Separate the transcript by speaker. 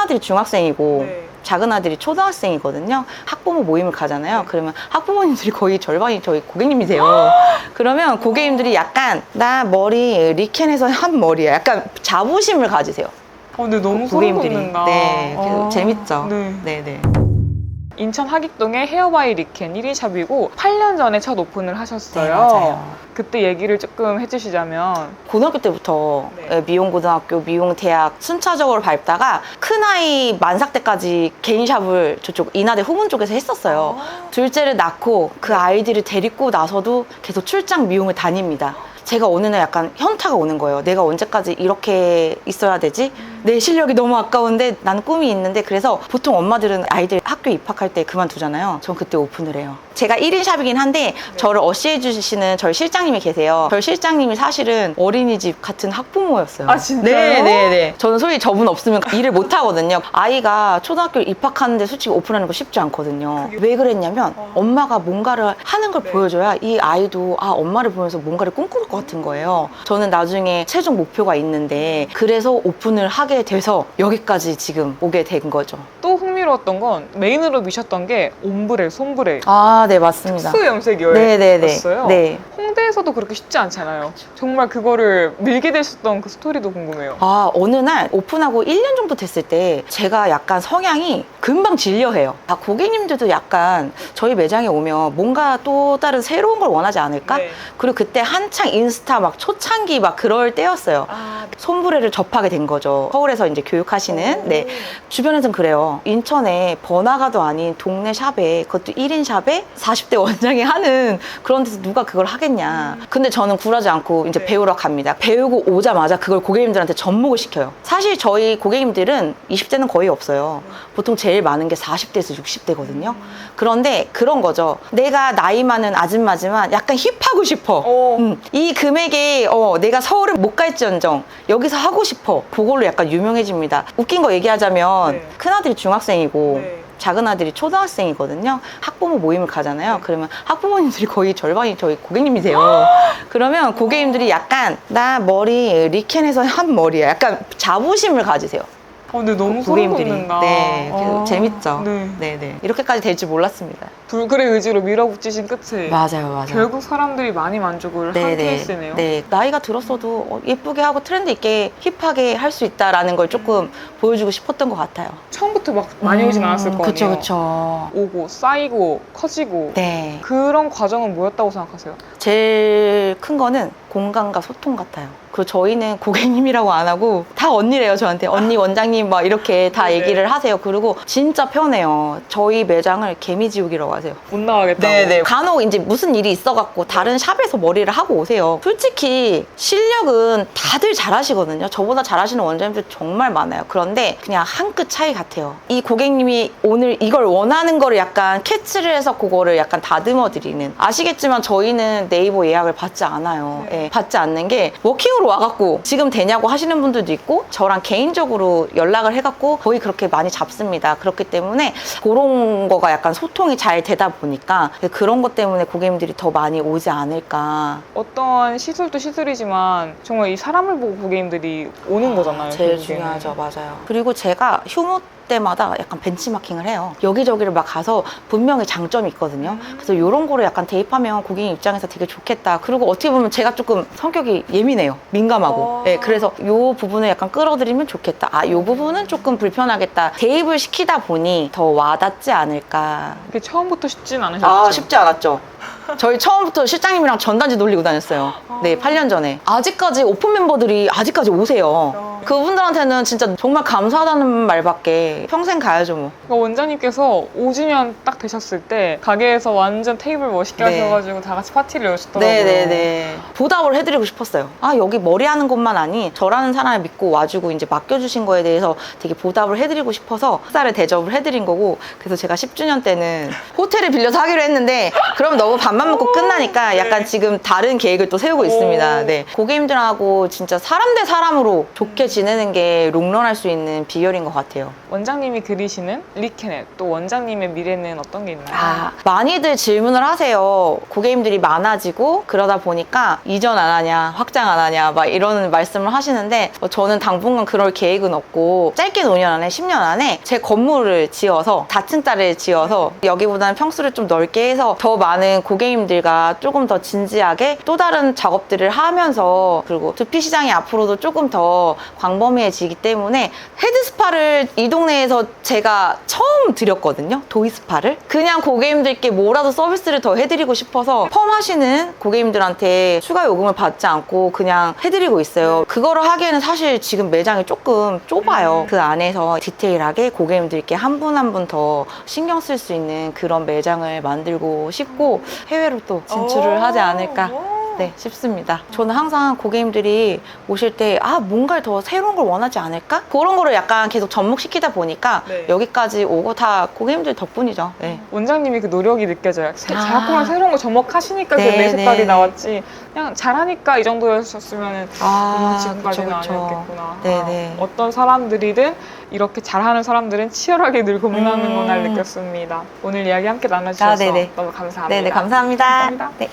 Speaker 1: 큰아들이 중학생이고
Speaker 2: 네.
Speaker 1: 작은 아들이 초등학생이거든요. 학부모 모임을 가잖아요. 그러면 학부모님들이 거의 절반이 저희 고객님이세요. 그러면 고객님들이 약간 나 머리 리켄에서 한 머리야. 약간 자부심을 가지세요.
Speaker 2: 어, 근데 너무 소름
Speaker 1: 고객님들이.
Speaker 2: 돋는다.
Speaker 1: 네, 그래서
Speaker 2: 어.
Speaker 1: 재밌죠.
Speaker 2: 네.
Speaker 1: 네, 네.
Speaker 2: 인천 하객동의 헤어바이 리켄 1인 샵이고 8년 전에 첫 오픈을 하셨어요.
Speaker 1: 네, 맞아요.
Speaker 2: 그때 얘기를 조금 해주시자면
Speaker 1: 고등학교 때부터
Speaker 2: 네.
Speaker 1: 예, 미용고등학교, 미용대학 순차적으로 밟다가 큰아이 만삭 때까지 개인 샵을 저쪽 인하대 후문 쪽에서 했었어요. 둘째를 낳고 그 아이들을 데리고 나서도 계속 출장 미용을 다닙니다. 제가 어느 날 약간 현타가 오는 거예요. 내가 언제까지 이렇게 있어야 되지? 내 실력이 너무 아까운데 나는 꿈이 있는데 그래서 보통 엄마들은 아이들 학교 입학할 때 그만두잖아요. 전 그때 오픈을 해요. 제가 1인 샵이긴 한데 저를 어시해 주시는 저희 실장님이 계세요. 저희 실장님이 사실은 어린이집 같은 학부모였어요.
Speaker 2: 아, 진짜요?
Speaker 1: 네, 네, 네. 저는 소위 저분 없으면 일을 못 하거든요. 아이가 초등학교 입학하는데 솔직히 오픈하는 거 쉽지 않거든요.
Speaker 2: 그게-
Speaker 1: 왜 그랬냐면
Speaker 2: 어.
Speaker 1: 엄마가 뭔가를 하는 걸
Speaker 2: 네.
Speaker 1: 보여줘야 이 아이도 아 엄마를 보면서 뭔가를 꿈꿀 것 같은 거예요. 저는 나중에 최종 목표가 있는데 그래서 오픈을 하게 돼서 여기까지 지금 오게 된 거죠.
Speaker 2: 또 흥미로웠던 건 메인으로 미셨던 게 옴브레, 솜브레.
Speaker 1: 아, 네 맞습니다.
Speaker 2: 특수 염색이었어요.
Speaker 1: 네, 네, 네. 네.
Speaker 2: 홍대에서도 그렇게 쉽지 않잖아요. 정말 그거를 밀게 되셨던 그 스토리도 궁금해요.
Speaker 1: 아, 어느 날 오픈하고 1년 정도 됐을 때 제가 약간 성향이 금방 질려해요. 아, 고객님들도 약간 저희 매장에 오면 뭔가 또 다른 새로운 걸 원하지 않을까?
Speaker 2: 네.
Speaker 1: 그리고 그때 한창 인스타 막 초창기 막 그럴 때였어요.
Speaker 2: 아,
Speaker 1: 손브레를 접하게 된 거죠. 서울에서 이제 교육하시는.
Speaker 2: 오.
Speaker 1: 네. 주변에선 그래요. 인천에 번화가도 아닌 동네 샵에 그것도 1인 샵에 40대 원장이 하는 그런 데서 누가 그걸 하겠냐. 근데 저는 굴하지 않고 이제
Speaker 2: 네.
Speaker 1: 배우러 갑니다. 배우고 오자마자 그걸 고객님들한테 접목을 시켜요. 사실 저희 고객님들은 20대는 거의 없어요. 보통 제일 많은 게 40대에서 60대거든요. 그런데 그런 거죠. 내가 나이 많은 아줌마지만 약간 힙하고 싶어.
Speaker 2: 어.
Speaker 1: 음, 이 금액에 어, 내가 서울을 못 갈지언정 여기서 하고 싶어. 그걸로 약간 유명해집니다. 웃긴 거 얘기하자면
Speaker 2: 네.
Speaker 1: 큰아들이 중학생이고
Speaker 2: 네.
Speaker 1: 작은 아들이 초등학생이거든요. 학부모 모임을 가잖아요.
Speaker 2: 네.
Speaker 1: 그러면 학부모님들이 거의 절반이 저희 고객님이세요. 그러면 고객님들이 약간 나 머리 리켄에서 한 머리야. 약간 자부심을 가지세요.
Speaker 2: 어, 근데 너무 소름
Speaker 1: 고객님들이.
Speaker 2: 돋는다.
Speaker 1: 네, 그래서
Speaker 2: 아,
Speaker 1: 재밌죠.
Speaker 2: 네.
Speaker 1: 네, 네. 이렇게까지 될 줄 몰랐습니다.
Speaker 2: 불굴의 의지로 밀어붙이신 끝에
Speaker 1: 맞아요, 맞아요.
Speaker 2: 결국 사람들이 많이 만족을 한 케이스네요.
Speaker 1: 네, 나이가 들었어도 어, 예쁘게 하고 트렌드 있게 힙하게 할 수 있다라는 걸 조금 보여주고 싶었던 것 같아요.
Speaker 2: 처음부터 막 많이 오진 않았을 거 아니에요.
Speaker 1: 음, 그쵸, 그쵸.
Speaker 2: 오고 쌓이고 커지고
Speaker 1: 네.
Speaker 2: 그런 과정은 뭐였다고 생각하세요?
Speaker 1: 제일 큰 거는 공감과 소통 같아요. 그 저희는 고객님이라고 안 하고 다 언니래요 저한테 언니 원장님 막 이렇게 다
Speaker 2: 네.
Speaker 1: 얘기를 하세요. 그리고 진짜 편해요. 저희 매장을 개미지옥이라고 하세요.
Speaker 2: 못 나가겠다고.
Speaker 1: 간혹 이제 무슨 일이 있어갖고 다른 샵에서 머리를 하고 오세요. 솔직히 실력은 다들 잘하시거든요. 저보다 잘하시는 원장님들 정말 많아요. 그런데 그냥 한 끗 차이 같아요. 이 고객님이 오늘 이걸 원하는 거를 약간 캐치를 해서 그거를 약간 다듬어 드리는. 아시겠지만 저희는 네이버 예약을 받지 않아요.
Speaker 2: 네.
Speaker 1: 예, 받지 않는 게 워킹으로 와갖고 지금 되냐고 하시는 분들도 있고 저랑 개인적으로 연락을 해갖고 거의 그렇게 많이 잡습니다. 그렇기 때문에 그런 거가 약간 소통이 잘 되다 보니까 그런 것 때문에 고객님들이 더 많이 오지 않을까.
Speaker 2: 어떤 시술도 시술이지만 정말 이 사람을 보고 고객님들이 오는 거잖아요.
Speaker 1: 제일
Speaker 2: 결국에는.
Speaker 1: 중요하죠, 맞아요. 그리고 제가 휴무 때마다 약간 벤치마킹을 해요. 여기저기를 막 가서 분명히 장점이 있거든요. 그래서 이런 거를 약간 대입하면 고객님 입장에서 되게 좋겠다. 그리고 어떻게 보면 제가 조금 성격이 예민해요. 민감하고.
Speaker 2: 어.
Speaker 1: 예, 그래서 이 부분을 약간 끌어들이면 좋겠다. 아, 이 부분은 조금 불편하겠다. 대입을 시키다 보니 더 와닿지 않을까.
Speaker 2: 그게 처음부터 쉽진 않으셨죠?
Speaker 1: 아, 쉽지 않았죠. 저희 처음부터 실장님이랑 전단지 돌리고 다녔어요. 네, 8년 전에. 아직까지 오픈 멤버들이 아직까지 오세요. 그분들한테는 진짜 정말 감사하다는 말밖에 평생 가야죠, 뭐.
Speaker 2: 그러니까 원장님께서 5주년 딱 되셨을 때 가게에서 완전 테이블 멋있게
Speaker 1: 네.
Speaker 2: 하셔가지고 다 같이 파티를 여셨더라고요.
Speaker 1: 네네네. 보답을 해드리고 싶었어요. 아, 여기 머리 하는 것만 아니, 저라는 사람을 믿고 와주고 이제 맡겨주신 거에 대해서 되게 보답을 해드리고 싶어서 식사를 대접을 해드린 거고, 그래서 제가 10주년 때는 호텔을 빌려서 하기로 했는데, 그럼 너무 밥만 먹고 끝나니까 약간 지금 다른 계획을 또 세우고 있습니다.
Speaker 2: 오.
Speaker 1: 네. 고객님들하고 진짜 사람 대 사람으로 좋게 지 내는 게 롱런할 수 있는 비결인 것 같아요.
Speaker 2: 원장님이 그리시는 리케넷 또 원장님의 미래는 어떤 게 있나요?
Speaker 1: 아, 많이들 질문을 하세요. 고객님들이 많아지고 그러다 보니까 이전 안 하냐, 확장 안 하냐, 막 이런 말씀을 하시는데 어, 저는 당분간 그럴 계획은 없고 짧게 5년 안에, 10년 안에 제 건물을 지어서 4층짜리를 지어서 여기보다는 평수를 좀 넓게 해서 더 많은 고객님들과 조금 더 진지하게 또 다른 작업들을 하면서 그리고 두피 시장이 앞으로도 조금 더 광범위해지기 때문에 헤드스파를 이 동네에서 제가 처음 드렸거든요. 도이스파를. 그냥 고객님들께 뭐라도 서비스를 더 해드리고 싶어서 펌 하시는 고객님들한테 추가 요금을 받지 않고 그냥 해드리고 있어요. 그거를 하기에는 사실 지금 매장이 조금 좁아요.
Speaker 2: 음.
Speaker 1: 그 안에서 디테일하게 고객님들께 한 분 한 분 더 신경 쓸 수 있는 그런 매장을 만들고 싶고 해외로 또 진출을 하지 않을까. 네, 싶습니다. 저는 항상 고객님들이 오실 때, 아, 뭔가를 더 새로운 걸 원하지 않을까? 그런 거를 약간 계속 접목시키다 보니까
Speaker 2: 네.
Speaker 1: 여기까지 오고 다 고객님들 덕분이죠. 네.
Speaker 2: 원장님이 그 노력이 느껴져요. 새-
Speaker 1: 아.
Speaker 2: 자꾸만 새로운 거 접목하시니까 그
Speaker 1: 네,
Speaker 2: 내 색깔이
Speaker 1: 네.
Speaker 2: 나왔지. 그냥 잘하니까 이 정도였었으면
Speaker 1: 아,
Speaker 2: 지금까지는
Speaker 1: 그쵸, 그쵸.
Speaker 2: 아니었겠구나.
Speaker 1: 네,
Speaker 2: 아,
Speaker 1: 네.
Speaker 2: 어떤 사람들이든 이렇게 잘하는 사람들은 치열하게 늘 고민하는
Speaker 1: 음.
Speaker 2: 걸 느꼈습니다. 오늘 이야기 함께 나눠주셔서
Speaker 1: 아, 네네.
Speaker 2: 너무 감사합니다.
Speaker 1: 네, 네, 감사합니다.
Speaker 2: 감사합니다.
Speaker 1: 네.